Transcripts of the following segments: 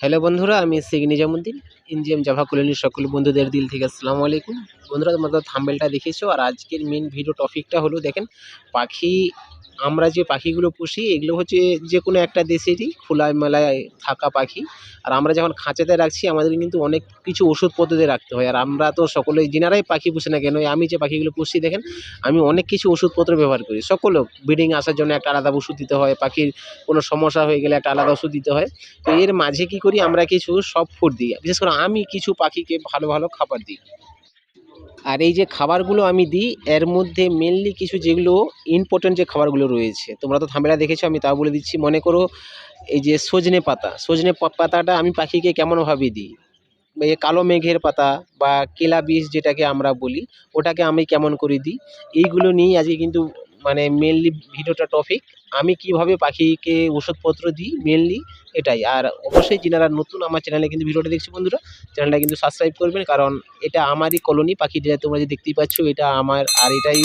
Hello বন্ধুরা, আমি Sheikh Nizamuddin ইনজিএম Java কলোনির সকল বন্ধুদের দিল থেকে আসসালামু আলাইকুম। বন্ধুরা, তোমরা থাম্বেলটা দেখেছ, আর আজকের মেন ভিডিও টপিকটা হলো, দেখেন, পাখি, আমরা যে পাখিগুলো পুষি, এগুলো হচ্ছে যে কোনো একটা দেশেরই খোলা মেলায় থাকা পাখি। আর আমরা যখন খাঁচাতে রাখছি, আমাদের কিন্তু অনেক কিছু ওষুধ পদ্ধতি রাখতে হয়। আর আমরা তো সকলেই যেনারাই পাখি পুষে না কেন, আমি যে পাখিগুলো পুষি, দেখেন, আমি অনেক কিছু ওষুধপত্র ব্যবহার করি। সকলেও ব্রিডিং আসার জন্য একটা আলাদা ওষুধ দিতে হয়, পাখির কোনো সমস্যা হয়ে গেলে একটা আলাদা ওষুধ দিতে হয়। তো এর মাঝে কি করি, আমরা কিছু সব ফুড দিই। বিশেষ করে আমি কিছু পাখিকে ভালো ভালো খাবার দিই। আর এই যে খাবারগুলো আমি দিই, এর মধ্যে মেনলি কিছু যেগুলো ইম্পর্টেন্ট যে খাবারগুলো রয়েছে। তোমরা তো থামেলা দেখেছ, আমি তাও বলে দিচ্ছি। মনে করো এই যে সজনে পাতা। সজনে পাতাটা আমি পাখিকে কেমনভাবে দিই? এই কালো মেঘের পাতা বা কেলা বীজ যেটাকে আমরা বলি, ওটাকে আমি কেমন করে দিই? এইগুলো নিয়েই আজকে কিন্তু মানে মেনলি ভিডিওটা টপিক আমি কীভাবে পাখিকে ওষুধপত্র দিই মেনলি এটাই। আর অবশ্যই যারা নতুন আমার চ্যানেলে কিন্তু ভিডিওটা দেখছি বন্ধুরা চ্যানেলটা কিন্তু সাবস্ক্রাইব করবেন, কারণ এটা আমারই কলোনি পাখি যেটা তোমরা যে দেখতেই পাচ্ছ এটা আমার, আর এটাই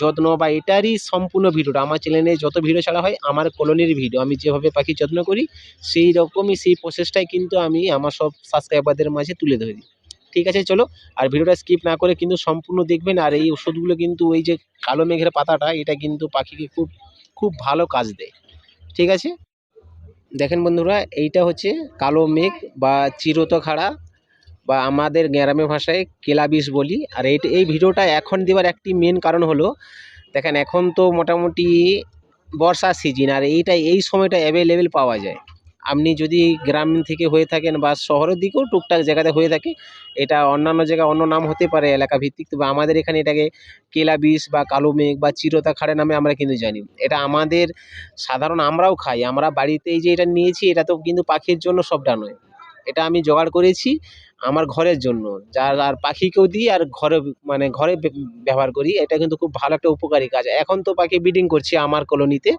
যত্ন বা এটারই সম্পূর্ণ ভিডিওটা। আমার চ্যানেলে যত ভিডিও ছাড়া হয়, আমার কলোনির ভিডিও। আমি যেভাবে পাখির যত্ন করি সেই রকমই সেই প্রসেসটাই কিন্তু আমি আমার সব সাবস্ক্রাইবারদের মাঝে তুলে ধরি। ঠিক আছে, চলো। আর ভিডিওটা স্কিপ না করে কিন্তু সম্পূর্ণ দেখবেন। আর এই ওষুধগুলো কিন্তু ওই যে কালো মেঘের পাতাটা, এটা কিন্তু পাখিকে খুব খুব ভালো কাজ দেয়। ঠিক আছে? দেখেন বন্ধুরা, এইটা হচ্ছে কালো মেঘ বা চিরতখাড়া বা আমাদের গ্রামে ভাষায় কেলাবিষ বলি। আর এই এই ভিডিওটা এখন দেওয়ার একটি মেন কারণ হলো, দেখেন এখন তো মোটামুটি বর্ষার সিজন আর এইটা এই সময়টা অ্যাভেলেবেল পাওয়া যায়। আপনি যদি গ্রাম থেকে হয়ে থাকেন বা শহরের দিকেও টুকটাক জায়গাতে হয়ে থাকে, এটা অন্যান্য জায়গায় অন্য নাম হতে পারে এলাকা ভিত্তিক তবে আমাদের এখানে এটাকে কেলা বিষ বা কালো মেঘ বা চিরতা খাড়ে নামে আমরা কিন্তু জানি। এটা আমাদের সাধারণ আমরাও খাই, আমরা বাড়িতে যে এটা নিয়েছি, এটা তো কিন্তু পাখির জন্য সবটা নয়। এটা আমি জোগাড় করেছি আমার ঘরের জন্য, যার আর পাখিকেও দিই আর ঘরে মানে ঘরে ব্যবহার করি, এটা কিন্তু খুব ভালো একটা উপকারী কাজ। এখন তো পাখি ব্রিডিং করছি আমার কলোনিতে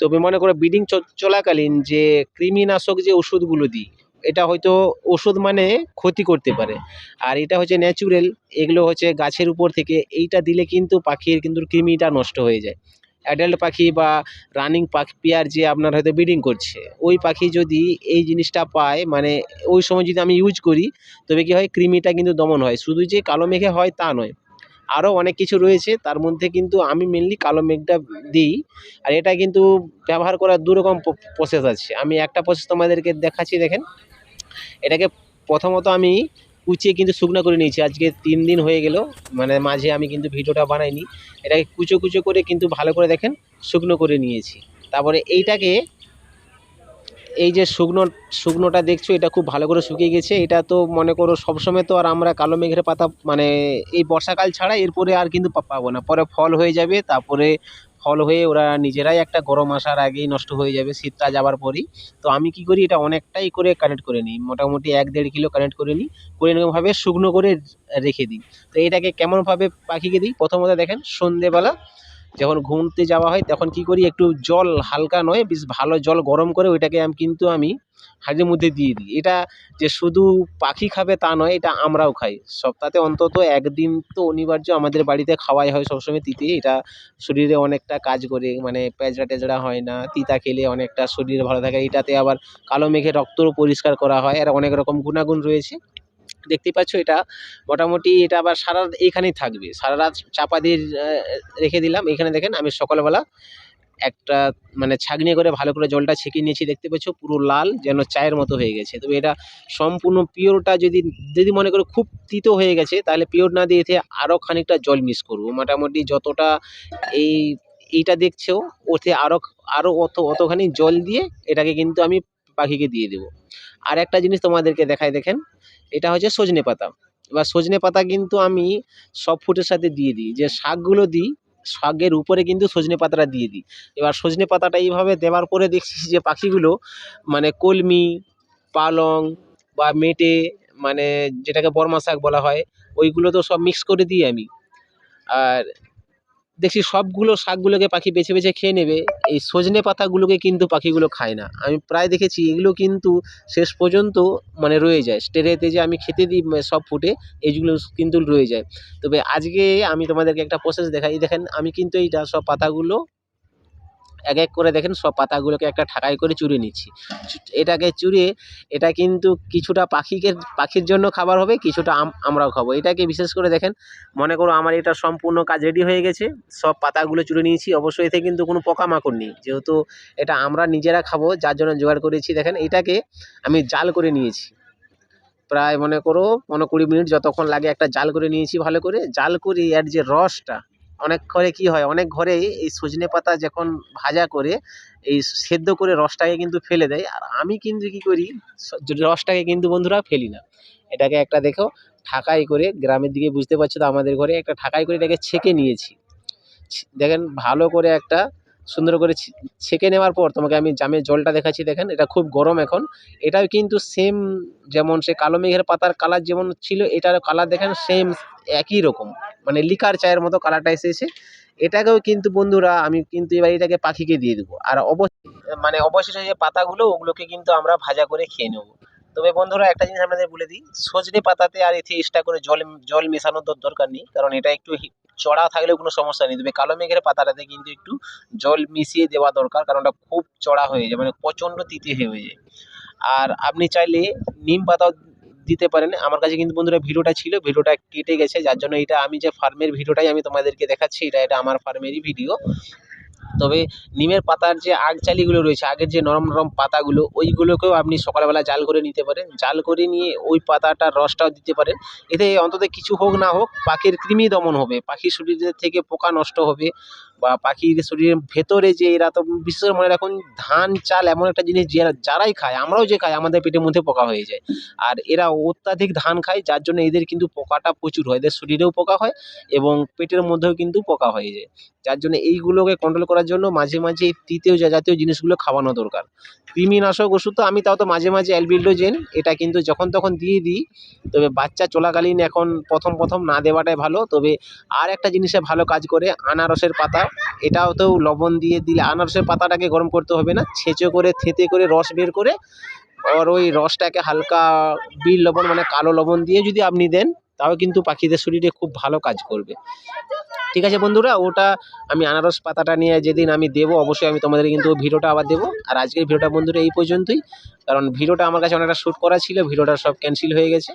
তবে মনে করো ব্রিডিং চলাকালীন যে কৃমিনাশক যে ওষুধগুলো দিই, এটা হয়তো ওষুধ মানে ক্ষতি করতে পারে। আর এটা হচ্ছে ন্যাচুরাল এগুলো হচ্ছে গাছের উপর থেকে, এইটা দিলে কিন্তু পাখির কিন্তু কৃমিটা নষ্ট হয়ে যায়। অ্যাডাল্ট পাখি বা রানিং পাখি, পেয়ার যে আপনার হয়তো ব্রিডিং করছে, ওই পাখি যদি এই জিনিসটা পায় মানে ওই সময় যদি আমি ইউজ করি, তবে কি হয়, কৃমিটা কিন্তু দমন হয়। শুধু যে কালো মেঘে হয় তা নয় আরও অনেক কিছু রয়েছে, তার মধ্যে কিন্তু আমি মেনলি কালো মেঘটা দিই। আর এটা কিন্তু ব্যবহার করার দু রকম প্রসেস আছে। আমি একটা প্রসেস তোমাদেরকে দেখাচ্ছি, দেখেন। এটাকে প্রথমত আমি কুচিয়ে কিন্তু শুকনো করে নিয়েছি। আজকে তিন দিন হয়ে গেল মানে মাঝে আমি কিন্তু ভিডিওটা বানাইনি। এটাকে কুচো কুচো করে কিন্তু ভালো করে দেখেন শুকনো করে নিয়েছি। তারপরে এইটাকে এই যে শুকনো, শুকনোটা দেখছ, এটা খুব ভালো করে শুকিয়ে গেছে। এটা তো মনে করো সবসময় তো আর আমরা কালো মেঘের পাতা মানে এই বর্ষাকাল ছাড়া এরপরে আর কিন্তু পাবো না। পরে ফল হয়ে যাবে, তারপরে ফল হয়ে ওরা নিজেরাই একটা গরম আসার আগেই নষ্ট হয়ে যাবে শীতটা যাবার পরেই। তো আমি কি করি, এটা অনেকটাই করে কানেক্ট করে নিই। মোটামুটি এক দেড় কিলো কানেক্ট করে নিই, করে এরকমভাবে শুকনো করে রেখে দিই। তো এটাকে কেমনভাবে পাখিকে দিই? প্রথমত দেখেন, সন্ধেবেলা যখন ঘুমতে যাওয়া হয়, তখন কি করি, একটু জল হালকা নয়, বেশ ভালো জল গরম করে ওইটাকে আমি, কিন্তু আমি হাঁড়ির মধ্যে দিয়ে দিই। এটা যে শুধু পাখি খাবে তা নয়, এটা আমরাও খাই। সপ্তাহে অন্তত একদিন তো অনিবার্য আমাদের বাড়িতে খাওয়াই হয় সবসময় তিতে। এটা শরীরে অনেকটা কাজ করে মানে প্যাজরা ট্যাজরা হয় না, তিতা খেলে অনেকটা শরীর ভালো থাকে। এটাতে আবার কালো মেঘে রক্তও পরিষ্কার করা হয় আর অনেক রকম গুণাগুণ রয়েছে। দেখতেই পাচ্ছ এটা। মোটামুটি এটা আবার সারা এইখানেই থাকবে। সারা রাত চাপা দিয়ে রেখে দিলাম। এখানে দেখেন আমি সকালবেলা একটা মানে ছাঁকনি করে ভালো করে জলটা ছেঁকে নিয়েছি। দেখতে পাচ্ছ পুরো লাল, যেন চায়ের মতো হয়ে গেছে। তবে এটা সম্পূর্ণ পিওরটা যদি যদি মনে করো খুব তিতো হয়ে গেছে, তাহলে পিওর না দিয়ে আরও খানিকটা জল মিস করব। মোটামুটি যতটা এই, এইটা দেখছ, ওতে আরও আরও অত, অতখানি জল দিয়ে এটাকে কিন্তু আমি পাখিকে দিয়ে দেবো। আর একটা জিনিস তোমাদেরকে দেখাই, দেখেন। এটা হচ্ছে সজনে পাতা। এবার সজনে পাতা কিন্তু আমি সব ফুটের সাথে দিয়ে দিই। যে শাকগুলো দিই, শাকের উপরে কিন্তু সজনে পাতাটা দিয়ে দিই। এবার সজনে পাতাটা এইভাবে দেওয়ার পরে দেখছি যে পাখিগুলো মানে কলমি, পালং বা মেটে মানে যেটাকে বর্মা শাক বলা হয়, ওইগুলো তো সব মিক্স করে দিই আমি। আর দেখছি সবগুলো শাকগুলোকে পাখি বেছে বেছে খেয়ে নেবে। এই সজনে পাতাগুলোকে কিন্তু পাখিগুলো খায় না। আমি প্রায় দেখেছি এগুলো কিন্তু শেষ পর্যন্ত মানে রয়ে যায়। স্টেরেতে যে আমি খেতে দিই সব ফুটে, এইগুলো কিন্তু রয়ে যায়। তবে আজকে আমি তোমাদেরকে একটা প্রসেস দেখাই। দেখেন, আমি কিন্তু এইটা সব পাতাগুলো এক এক করে দেখেন সব পাতাগুলোকে একটা ঠাকাই করে চুরিয়ে নিচ্ছি। এটাকে চুরিয়ে এটা কিন্তু কিছুটা পাখিকে, পাখির জন্য খাবার হবে, কিছুটা আম- আমরাও খাব। এটাকে বিশেষ করে দেখেন, মনে করো আমার এটা সম্পূর্ণ কাজ রেডি হয়ে গেছে, সব পাতাগুলো চুরে নিয়েছি, অবশ্যই এতে কিন্তু কোনো পোকামাকড় নেই। যেহেতু এটা আমরা নিজেরা খাব, যার জন্য জোগাড় করেছি, দেখেন এটাকে আমি জাল করে নিয়েছি। প্রায় মনে করো পনেরো কুড়ি মিনিট যতক্ষণ লাগে একটা জাল করে নিয়েছি ভালো করে। জাল করে এর যে রসটা অনেক ঘরে কি হয়, অনেক ঘরে এই সজনে পাতা যখন ভাজা করে এই সেদ্ধ করে রসটাকে কিন্তু ফেলে দেয়। আর আমি কিন্তু কি করি রসটাকে কিন্তু বন্ধুরা ফেলি না, এটাকে একটা দেখো, ঠাকাই করে গ্রামের দিকে বুঝতে পারছ তো আমাদের ঘরে একটা ঠাকাই করে এটাকে ছেঁকে নিয়েছি। দেখেন ভালো করে একটা সুন্দর করে ছেঁকে নেওয়ার পর তোমাকে আমি জামের জলটা দেখাচ্ছি, দেখেন, এটা খুব গরম এখন। এটাও কিন্তু সেম যেমন সে কালো মেঘের পাতার কালার যেমন ছিল, এটার কালার দেখেন সেম একই রকম। মানে লিকার চায়ের মতো কালারটা এসেছে। এটাকেও কিন্তু বন্ধুরা আমি কিন্তু এবার এটাকে পাখিকে দিয়ে দেবো। আর অবশ্যই মানে অবশেষে যে পাতাগুলো, ওগুলোকে কিন্তু আমরা ভাজা করে খেয়ে নেব। তবে বন্ধুরা একটা জিনিস আপনাদের বলে দিই, সজনে পাতাতে আর এতে এক্সট্রা করে জল জল মেশানোর দর- দরকার নেই, কারণ এটা একটু চড়া থাকলেও কোনো সমস্যা নেই, তবে কালো মেঘের পাতাটাতে কিন্তু একটু জল মিশিয়ে দেওয়া দরকার, কারণ ওটা খুব চড়া হয়ে যায় মানে প্রচণ্ড তিতে হয়ে যায়। আর আপনি চাইলে নিম পাতাও দিতে পারেন, আমার কাছে কিন্তু বন্ধুরা ভিডিওটা ছিল, ভিডিওটা কেটে গেছে, যার জন্য এটা আমি যে ফার্মের ভিডিওটাই আমি তোমাদেরকে দেখাচ্ছি, এটা এটা আমার ফার্মেরই ভিডিও তবে নিমের পাতার যে আগচালিগুলো রয়েছে, আগের যে নরম নরম পাতাগুলো, ওইগুলোকেও আপনি সকালবেলা জাল করে নিতে পারেন। জাল করে নিয়ে ওই পাতাটার রসটাও দিতে পারেন। এতে অন্তত কিছু হোক না হোক, পাখির কৃমি দমন হবে। পাখির শরীরের থেকে পোকা নষ্ট হবে। বা পাখির শরীরের ভেতরে যে এরা তো বিশেষ মনে রাখুন, ধান, চাল এমন একটা জিনিস যারা যারাই খায়, আমরাও যে খাই, আমাদের পেটের মধ্যে পোকা হয়ে যায়। আর এরা অত্যাধিক ধান খায়, যার জন্য এদের কিন্তু পোকাটা প্রচুর হয়। এদের শরীরেও পোকা হয় এবং পেটের মধ্যেও কিন্তু পোকা হয়ে যায়। যার জন্য এইগুলোকে কন্ট্রোল করার জন্য মাঝে মাঝে এই তৃতীয় জাতীয় জিনিসগুলো খাওয়ানো দরকার। কৃমিনাশক ওষুধ তো আমি তাও তো মাঝে মাঝে অ্যালবিল্ডোজেন এটা কিন্তু যখন তখন দিয়ে দিই, তবে বাচ্চা চলাকালীন এখন প্রথম প্রথম না দেওয়াটাই ভালো। তবে আর একটা জিনিসে ভালো কাজ করে, আনারসের পাতা এটাও তো লবণ দিয়ে দিলে আনারসের পাতাটাকে গরম করতে হবে না, ছেঁচো করে, থেঁতে করে, রস বের করে আর ওই রসটাকে হালকা বিল লবণ মানে কালো লবণ দিয়ে যদি আপনি দেন, তাও কিন্তু পাখিদের শরীরে খুব ভালো কাজ করবে। ঠিক আছে বন্ধুরা, ওটা আমি আনারস পাতাটা নিয়ে যেদিন আমি দেবো, অবশ্যই আমি তোমাদের কিন্তু ভিডিওটা আবার দেবো। আর আজকের ভিডিওটা বন্ধুরা এই পর্যন্তই, কারণ ভিডিওটা আমার কাছে অনেকটা শ্যুট করা ছিল, ভিডিওটা সব ক্যান্সেল হয়ে গেছে।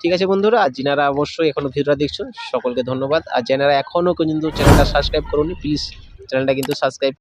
ঠিক আছে বন্ধুরা, আর যিনারা অবশ্যই এখনও ভিডিওটা দেখছ, সকলকে ধন্যবাদ। আর যেনারা এখনও কিন্তু চ্যানেলটা সাবস্ক্রাইব করুন প্লিজ চ্যানেলটা কিন্তু সাবস্ক্রাইব